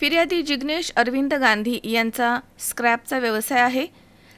फिर्यादी जिग्नेश अरविंद गांधी यांचा स्क्रॅपचा व्यवसाय आहे.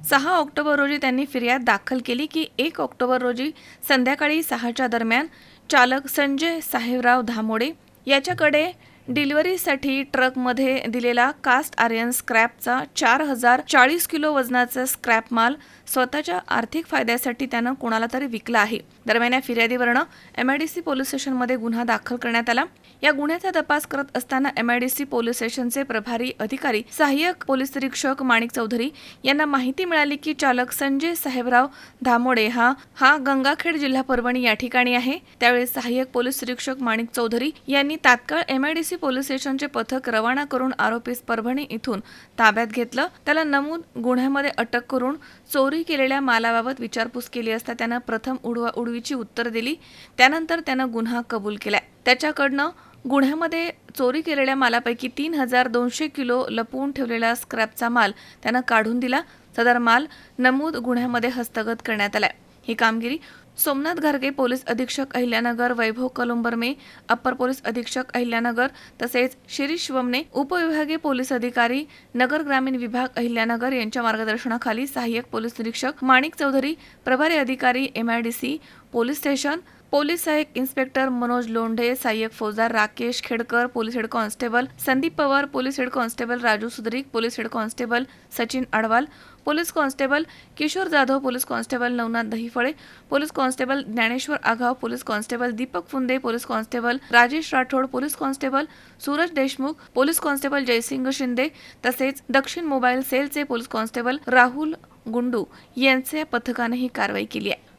सहा ऑक्टोबर रोजी त्यांनी फिर्याद दाखल केली की एक ऑक्टोबर रोजी संध्याकाळी सहाच्या दरम्यान चालक संजय साहेबराव धामोडे याच्याकडे डिलिव्हरीसाठी ट्रकमध्ये दिलेला कास्ट आर्यन स्क्रॅपचा चार हजार चाळीस किलो वजनाचा स्क्रॅप माल स्वतःच्या आर्थिक फायद्यासाठी त्यानं कोणाला तरी विकला आहे. दरम्यान या फिर्यादीवरनं एमआयडीसी पोलीस स्टेशनमध्ये गुन्हा दाखल करण्यात आला. या गुन्ह्याचा तपास करत असताना एमआयडीसी पोलीस स्टेशनचे प्रभारी अधिकारी सहाय्यक पोलीस निरीक्षक माणिक चौधरी यांना माहिती मिळाली की चालक संजय साहेबराव धामोडे हा हा गंगाखेड जिल्हा परभणी या ठिकाणी आहे. त्यावेळी सहाय्यक पोलीस निरीक्षक माणिक चौधरी यांनी तात्काळ एमआयडीसी पोलीस स्टेशनचे पथक रवाना करून आरोपीस परभणी इथून ताब्यात घेतलं. त्याला नमूद गुन्ह्यामध्ये अटक करून चोरी केलेल्या मालाबाबत विचारपूस केली असता त्यानं प्रथम उडवा उडवीची उत्तर दिली. त्यानंतर त्यानं गुन्हा कबूल केलाय त्याच्याकडनं गुन्ह्यामध्ये चोरी केलेल्या मालापैकी तीन हजार दोनशे किलो लपवून ठेवलेला स्क्रॅपचा माल त्यानं काढून दिला. सदर माल नमूद गुन्ह्यामध्ये हस्तगत करण्यात आलाय ही कामगिरी सोमनाथ घारगे पोलीस अधीक्षक अहिल्यानगर वैभव कलुंबरमे अप्पर पोलीस अधीक्षक अहिल्यानगर तसेच शिरीष वमने उपविभागीय पोलीस अधिकारी नगर ग्रामीण विभाग अहिल्यानगर यांच्या मार्गदर्शनाखाली सहाय्यक पोलीस निरीक्षक माणिक चौधरी प्रभारी अधिकारी एमआयडीसी पोलीस स्टेशन पोलीस सहाय्यक इन्स्पेक्टर मनोज लोंढे सहाय्यक फौजदार Rakesh Khedkar police head constable Sandeep Pawar police head constable Raju Sudrik police head constable Sachin Adwal police constable Kishor Jadhav police constable Navnath Dahiphale police constable Dnyaneshwar Aghav police constable Deepak Phunde police constable Rajesh Rathod police constable Suraj Deshmukh police constable Jaisingh Shinde तसेच दक्षिण mobile सेलचे police constable Rahul Gundu यांच्या पथकाने ही कारवाई केली आहे.